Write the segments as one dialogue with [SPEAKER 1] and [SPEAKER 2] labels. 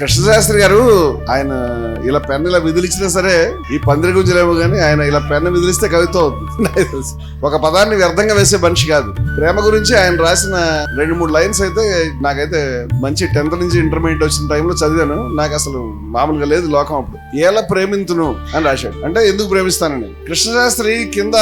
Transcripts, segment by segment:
[SPEAKER 1] కృష్ణశాస్త్రి గారు ఆయన ఇలా పెన్ను ఇలా విదిలిచ్చినా సరే ఈ పందిరి గుంజలేమో కానీ ఆయన ఇలా పెన్ను విదిలిస్తే కవిత్వం అవుతుంది. తెలుసు. ఒక పదాన్ని వ్యర్థంగా వేసే మనిషి కాదు. ప్రేమ గురించి ఆయన రాసిన రెండు మూడు లైన్స్ అయితే నాకైతే మంచి టెన్త్ నుంచి ఇంటర్మీడియట్ వచ్చిన టైంలో చదివాను. నాకు అసలు మామూలుగా లేదు లోకం అప్పుడు. ఎలా ప్రేమింతును అని రాశాడు. అంటే ఎందుకు ప్రేమిస్తానని. కృష్ణశాస్త్రి కింద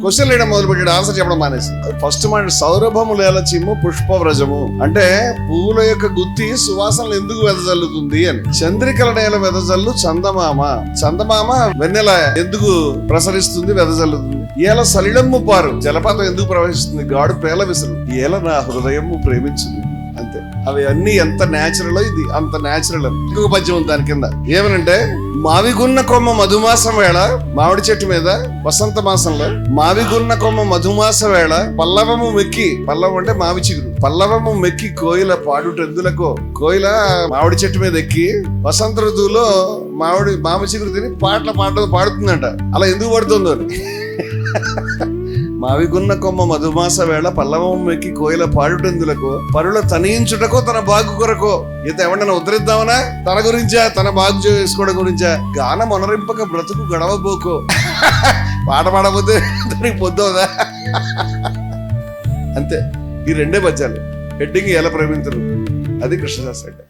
[SPEAKER 1] క్వశ్చన్ వేయడం మొదలు పెట్టాడు ఆన్సర్ చెప్పడం మానేసి. ఫస్ట్ మాట సౌరభము ఎలా చిమ్ము పుష్పవ్రజము. అంటే పువ్వుల యొక్క గుత్తి సువాసనలు ఎందుకు వెదజల్లుతుంది అని. చంద్రికల నేల వెదజల్లు చందమామ. చందమామ వెన్నెల ఎందుకు ప్రసరిస్తుంది వెదజల్లుతుంది? ఏల సలిడమ్ము పారు. జలపాతం ఎందుకు ప్రవహిస్తుంది? గాడు పేల విసురు. ఏల నా హృదయము ప్రేమించింది అంతే. అవి అన్ని ఎంత న్యాచురల్ ఇది అంత న్యాచురల్ ఇంకొక పద్యం ఉంది దాని కింద. ఏమనంటే మావిగున్న కొమ్మ మధుమాసం వేళ మామిడి చెట్టు మీద వసంత మాసంలో మావిగున్న కొమ్మ మధుమాస వేళ పల్లవము మెక్కి పల్లవం అంటే మావి చిగురు. పల్లవము మెక్కి కోయిల పాడుటెందులకో కోయిల మామిడి చెట్టు మీద ఎక్కి వసంత ఋతువులో మామిడి మామి చిగురు తిని పాటల పాట పాడుతుందంట. అలా ఎందుకు పడుతుందో అని. మావిగున్న కొమ్మ మధుమాస వేళ పల్లవమ్మకి కోయిల పాడుటెందులకు పరుల తనియించుటకో తన బాగు కొరకో. ఇత ఎవడన్నా ఉద్ధరిద్దామనా? తన గురించా? తన బాగు చేసుకోవడం గురించా? గాన మొనరింపక బ్రతుకు గడవబోకో. పాట పాడకపోతే దానికి పొద్దుదా అంతే. ఈ రెండే పద్యాలు. హెడ్డింగ్ ఎలా ప్రేమించరు? అది కృష్ణదాస్ అంటే